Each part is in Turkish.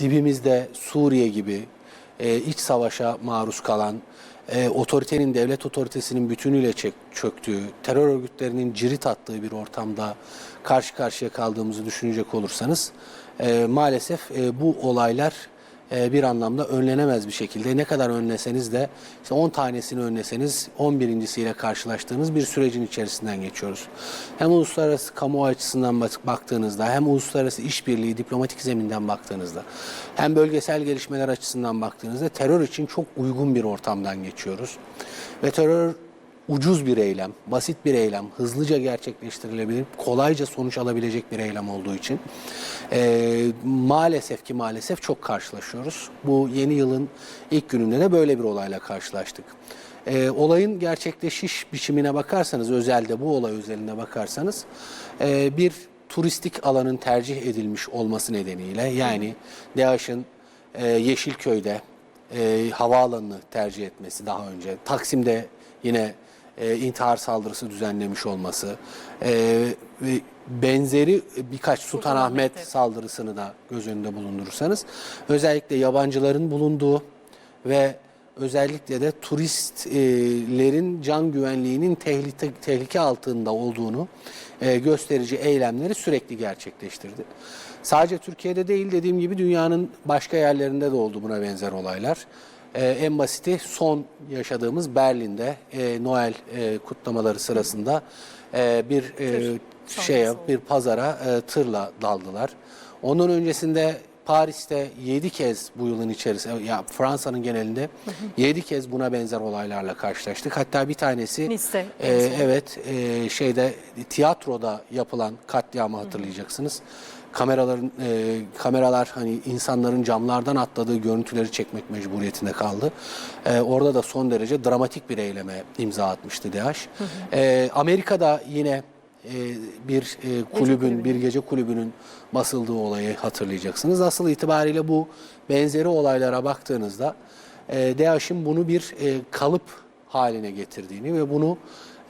dibimizde Suriye gibi e, iç savaşa maruz kalan, e, otoritenin, devlet otoritesinin bütünüyle çek- çöktüğü, terör örgütlerinin cirit attığı bir ortamda karşı karşıya kaldığımızı düşünecek olursanız e, maalesef e, bu olaylar bir anlamda önlenemez bir şekilde. Ne kadar önleseniz de işte 10 tanesini önleseniz 11.siyle karşılaştığınız bir sürecin içerisinden geçiyoruz. Hem uluslararası kamu açısından bak- baktığınızda hem uluslararası işbirliği diplomatik zeminden baktığınızda hem bölgesel gelişmeler açısından baktığınızda terör için çok uygun bir ortamdan geçiyoruz. Ve terör ucuz bir eylem, basit bir eylem, hızlıca gerçekleştirilebilir, kolayca sonuç alabilecek bir eylem olduğu için eee, maalesef ki maalesef çok karşılaşıyoruz. Bu yeni yılın ilk gününde de böyle bir olayla karşılaştık. Eee, olayın gerçekleşiş biçimine bakarsanız, özelde bu olay özelinde bakarsanız eee, bir turistik alanın tercih edilmiş olması nedeniyle yani DAEŞ'in eee, Yeşilköy'de e, havaalanını tercih etmesi daha önce. Taksim'de yine e, intihar saldırısı düzenlemiş olması e, ve benzeri birkaç Sultanahmet saldırısını da göz önünde bulundurursanız özellikle yabancıların bulunduğu ve özellikle de turistlerin can güvenliğinin tehlike, tehlike altında olduğunu e, gösterici eylemleri sürekli gerçekleştirdi. Sadece Türkiye'de değil dediğim gibi dünyanın başka yerlerinde de oldu buna benzer olaylar. E, en basiti son yaşadığımız Berlin'de e, Noel e, kutlamaları sırasında e, bir e, şeye bir pazara e, tırla daldılar. Onun öncesinde Paris'te 7 kez bu yılın içerisinde, ya Fransa'nın genelinde 7 kez buna benzer olaylarla karşılaştık. Hatta bir tanesi Nice'te en e, evet e, şeyde tiyatroda yapılan katliamı hatırlayacaksınız. Kameraların e, kameralar hani insanların camlardan atladığı görüntüleri çekmek mecburiyetinde kaldı. E, orada da son derece dramatik bir eyleme imza atmıştı DAEŞ. E, Amerika'da yine e, bir e, kulübün, kulübü. bir gece kulübünün basıldığı olayı hatırlayacaksınız. Asıl itibariyle bu benzeri olaylara baktığınızda e, DAEŞ'in bunu bir e, kalıp haline getirdiğini ve bunu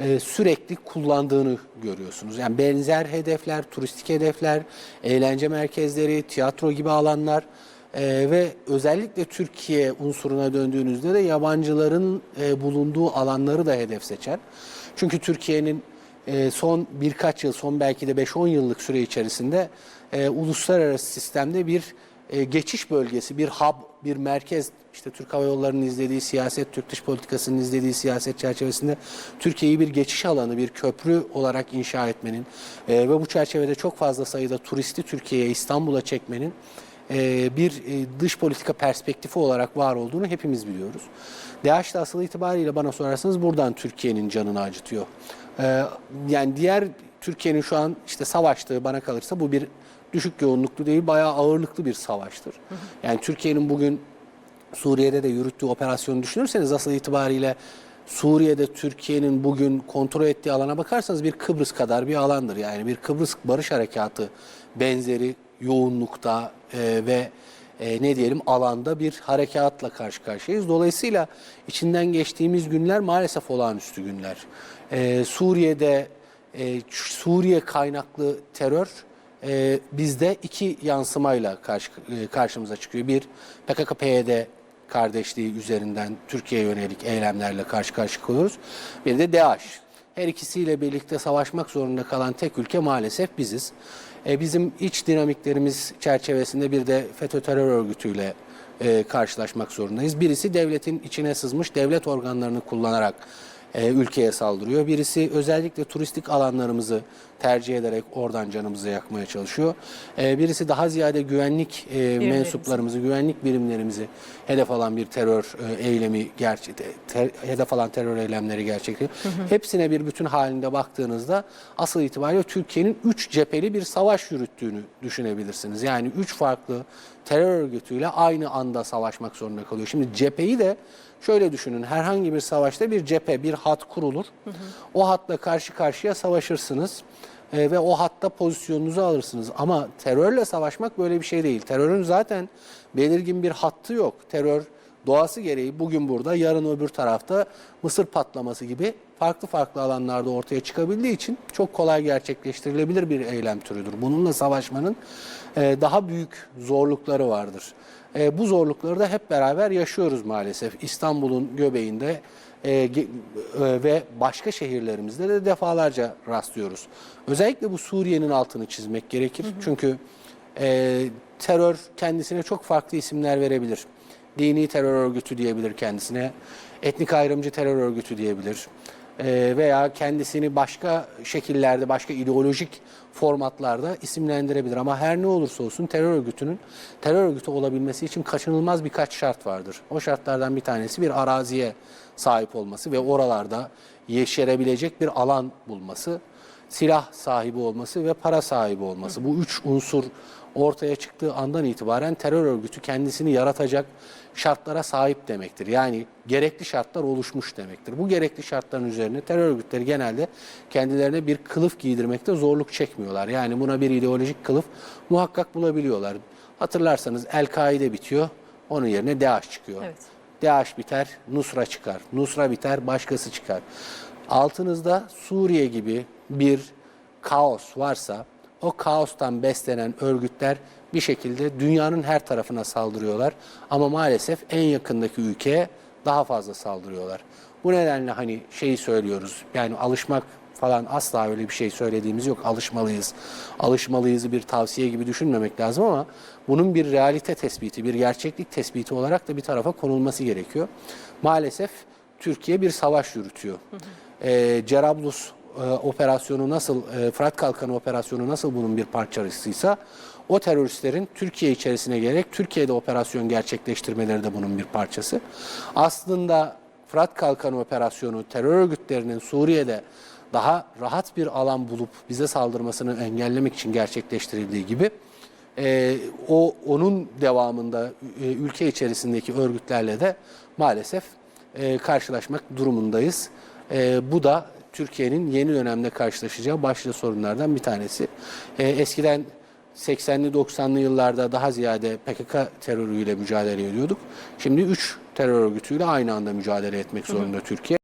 e, sürekli kullandığını görüyorsunuz. Yani benzer hedefler, turistik hedefler, eğlence merkezleri, tiyatro gibi alanlar e, ve özellikle Türkiye unsuruna döndüğünüzde de yabancıların e, bulunduğu alanları da hedef seçen. Çünkü Türkiye'nin e, son birkaç yıl, son belki de 5-10 yıllık süre içerisinde e, uluslararası sistemde bir e, geçiş bölgesi, bir hub, bir merkez, işte Türk Hava Yolları'nın izlediği siyaset, Türk dış politikasının izlediği siyaset çerçevesinde Türkiye'yi bir geçiş alanı, bir köprü olarak inşa etmenin e, ve bu çerçevede çok fazla sayıda turisti Türkiye'ye, İstanbul'a çekmenin e, bir e, dış politika perspektifi olarak var olduğunu hepimiz biliyoruz. DAEŞ de asıl itibariyle bana sorarsanız buradan Türkiye'nin canını acıtıyor. E, yani diğer Türkiye'nin şu an işte savaştığı bana kalırsa bu bir düşük yoğunluklu değil bayağı ağırlıklı bir savaştır. Yani Türkiye'nin bugün Suriye'de de yürüttüğü operasyonu düşünürseniz asıl itibariyle Suriye'de Türkiye'nin bugün kontrol ettiği alana bakarsanız bir Kıbrıs kadar bir alandır. Yani bir Kıbrıs Barış Harekatı benzeri yoğunlukta e, ve e, ne diyelim alanda bir harekatla karşı karşıyayız. Dolayısıyla içinden geçtiğimiz günler maalesef olağanüstü günler. E, Suriye'de e, Suriye kaynaklı terör e, bizde iki yansımayla karşı, e, karşımıza çıkıyor. Bir PKK-PYD kardeşliği üzerinden Türkiye'ye yönelik eylemlerle karşı karşıya kalıyoruz. Bir de DAEŞ. Her ikisiyle birlikte savaşmak zorunda kalan tek ülke maalesef biziz. E, bizim iç dinamiklerimiz çerçevesinde bir de FETÖ terör örgütüyle e, karşılaşmak zorundayız. Birisi devletin içine sızmış devlet organlarını kullanarak e, ülkeye saldırıyor. Birisi özellikle turistik alanlarımızı tercih ederek oradan canımızı yakmaya çalışıyor. E, birisi daha ziyade güvenlik e, mensuplarımızı, güvenlik birimlerimizi hedef alan bir terör e, eylemi gerçek ter- hedef alan terör eylemleri gerçekleştiriyor. Hepsine bir bütün halinde baktığınızda asıl itibariyle Türkiye'nin üç cepheli bir savaş yürüttüğünü düşünebilirsiniz. Yani üç farklı terör örgütüyle aynı anda savaşmak zorunda kalıyor. Şimdi cepheyi de şöyle düşünün. Herhangi bir savaşta bir cephe, bir hat kurulur. O hatla karşı karşıya savaşırsınız. E, ve o hatta pozisyonunuzu alırsınız. Ama terörle savaşmak böyle bir şey değil. Terörün zaten belirgin bir hattı yok. Terör doğası gereği bugün burada, yarın öbür tarafta Mısır patlaması gibi farklı farklı alanlarda ortaya çıkabildiği için çok kolay gerçekleştirilebilir bir eylem türüdür. Bununla savaşmanın e, daha büyük zorlukları vardır. E, bu zorlukları da hep beraber yaşıyoruz maalesef. İstanbul'un göbeğinde e, e, ve başka şehirlerimizde de defalarca rastlıyoruz. Özellikle bu Suriye'nin altını çizmek gerekir. Çünkü e, terör kendisine çok farklı isimler verebilir. Dini terör örgütü diyebilir kendisine, etnik ayrımcı terör örgütü diyebilir. E, veya kendisini başka şekillerde, başka ideolojik formatlarda isimlendirebilir. Ama her ne olursa olsun terör örgütünün terör örgütü olabilmesi için kaçınılmaz birkaç şart vardır. O şartlardan bir tanesi bir araziye sahip olması ve oralarda yeşerebilecek bir alan bulması, silah sahibi olması ve para sahibi olması. Bu üç unsur ortaya çıktığı andan itibaren terör örgütü kendisini yaratacak şartlara sahip demektir. Yani gerekli şartlar oluşmuş demektir. Bu gerekli şartların üzerine terör örgütleri genelde kendilerine bir kılıf giydirmekte zorluk çekmiyorlar. Yani buna bir ideolojik kılıf muhakkak bulabiliyorlar. Hatırlarsanız El-Kaide bitiyor, onun yerine DAEŞ çıkıyor. Evet. DAEŞ biter, Nusra çıkar. Nusra biter, başkası çıkar. Altınızda Suriye gibi bir kaos varsa o kaostan beslenen örgütler bir şekilde dünyanın her tarafına saldırıyorlar. Ama maalesef en yakındaki ülkeye daha fazla saldırıyorlar. Bu nedenle hani şeyi söylüyoruz yani alışmak falan asla öyle bir şey söylediğimiz yok. Alışmalıyız. Alışmalıyızı bir tavsiye gibi düşünmemek lazım ama bunun bir realite tespiti, bir gerçeklik tespiti olarak da bir tarafa konulması gerekiyor. Maalesef Türkiye bir savaş yürütüyor. Ee, Cerablus e, operasyonu nasıl, e, Fırat Kalkanı operasyonu nasıl bunun bir parçasıysa o teröristlerin Türkiye içerisine gelerek Türkiye'de operasyon gerçekleştirmeleri de bunun bir parçası. Aslında Fırat Kalkanı operasyonu terör örgütlerinin Suriye'de daha rahat bir alan bulup bize saldırmasını engellemek için gerçekleştirildiği gibi e, o onun devamında e, ülke içerisindeki örgütlerle de maalesef e, karşılaşmak durumundayız. E, bu da Türkiye'nin yeni dönemde karşılaşacağı başlıca sorunlardan bir tanesi. E, eskiden 80'li 90'lı yıllarda daha ziyade PKK terörüyle mücadele ediyorduk. Şimdi 3 terör örgütüyle aynı anda mücadele etmek zorunda Türkiye.